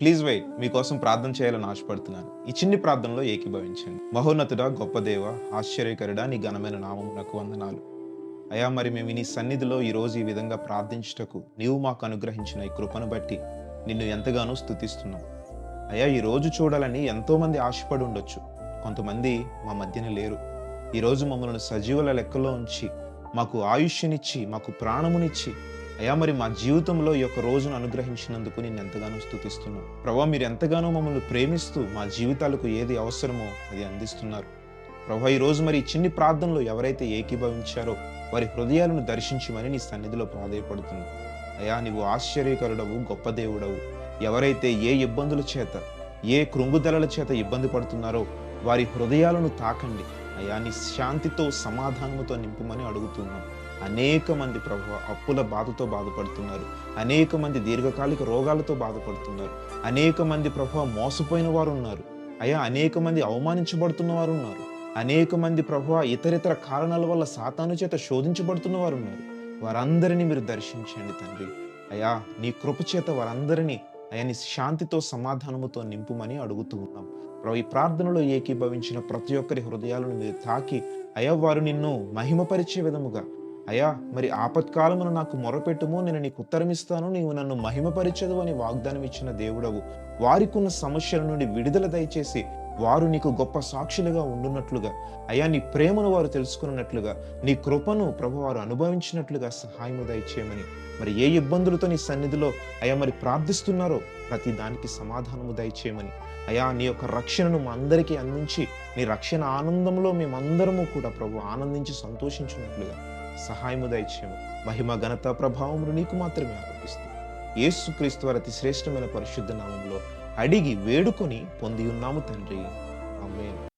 Please wait మీకోసం ప్రార్థన చేయాలని ఆశపడుతున్నాను. ఈ చిన్ని ప్రార్థనలో ఏకీభవించండి. మహోన్నతుడా గొప్ప దేవ ఆశ్చర్యకరుడా నీ ఘనమైన నామమునకు వందనాలు. అయా మరి మేము నీ సన్నిధిలో ఈ రోజు ఈ విధంగా ప్రార్థించుటకు నీవు మాకు అనుగ్రహించిన ఈ కృపను బట్టి నిన్ను ఎంతగానో స్థుతిస్తున్నాం అయా ఈరోజు చూడాలని ఎంతోమంది ఆశపడి ఉండొచ్చు. కొంతమంది మా మధ్యన లేరు. ఈరోజు మమ్మల్ని సజీవుల లెక్కలో ఉంచి మాకు ఆయుష్యనిచ్చి మాకు ప్రాణమునిచ్చి అయా మరి మా జీవితంలో ఈ యొక్క రోజును అనుగ్రహించినందుకు నేను ఎంతగానో స్థుతిస్తున్నాను ప్రభా మీరు ఎంతగానో మమ్మల్ని ప్రేమిస్తూ మా జీవితాలకు ఏది అవసరమో అది అందిస్తున్నారు. ప్రభా ఈ రోజు మరి చిన్ని ప్రార్థనలో ఎవరైతే ఏకీభవించారో వారి హృదయాలను దర్శించమని నీ సన్నిధిలో ప్రాధేయపడుతున్నాను అయా నీవు ఆశ్చర్యకరుడవు గొప్ప దేవుడవు. ఎవరైతే ఏ ఇబ్బందుల చేత ఏ కృంగుదలల చేత ఇబ్బంది పడుతున్నారో వారి హృదయాలను తాకండి. అయా నీ శాంతితో సమాధానముతో నింపుమని అడుగుతున్నాం. అనేక మంది ప్రభు అప్పుల బాధతో బాధపడుతున్నారు. అనేక మంది దీర్ఘకాలిక రోగాలతో బాధపడుతున్నారు. అనేక మంది ప్రభు మోసపోయిన వారు ఉన్నారు అయా అనేక మంది అవమానించబడుతున్న వారు ఉన్నారు అనేక మంది ప్రభు ఇతరితర కారణాల వల్ల సాతాను చేత శోధించబడుతున్న వారు ఉన్నారు వారందరినీ మీరు దర్శించండి తండ్రి. అయా నీ కృప చేత వారందరినీ అయా శాంతితో సమాధానముతో నింపుమని అడుగుతూ ఉన్నాం. ప్రభు ఈ ప్రార్థనలో ఏకీభవించిన ప్రతి ఒక్కరి హృదయాలను మీరు తాకి అయా వారు నిన్ను మహిమపరిచే విధముగా అయ్యా మరి ఆపత్కాలమును నాకు మొరపెట్టుము నేను నీకు ఉత్తరమిస్తాను నీవు నన్ను మహిమపరిచదు అని వాగ్దానం ఇచ్చిన దేవుడవు. వారికున్న సమస్యల నుండి విడుదల దయచేసి వారు నీకు గొప్ప సాక్షులుగా ఉండున్నట్లుగా అయా నీ ప్రేమను వారు తెలుసుకున్నట్లుగా. నీ కృపను ప్రభు వారు అనుభవించినట్లుగా సహాయము దయచేయమని. మరి ఏ ఇబ్బందులతో నీ సన్నిధిలో అయా మరి ప్రార్థిస్తున్నారో ప్రతి దానికి సమాధానము దయచేయమని. అయా నీ యొక్క రక్షణను మా అందరికీ అందించి నీ రక్షణ ఆనందంలో మేమందరము కూడా ప్రభు ఆనందించి సంతోషించినట్లుగా. సహాయము దయచేయము. మహిమ ఘనత ప్రభావములు నీకు మాత్రమే ఆరోపిస్తూ యేసుక్రీస్తు వారి అతి శ్రేష్టమైన పరిశుద్ధ నామంలో అడిగి వేడుకొని పొంది ఉన్నాము తండ్రి. ఆమేన్.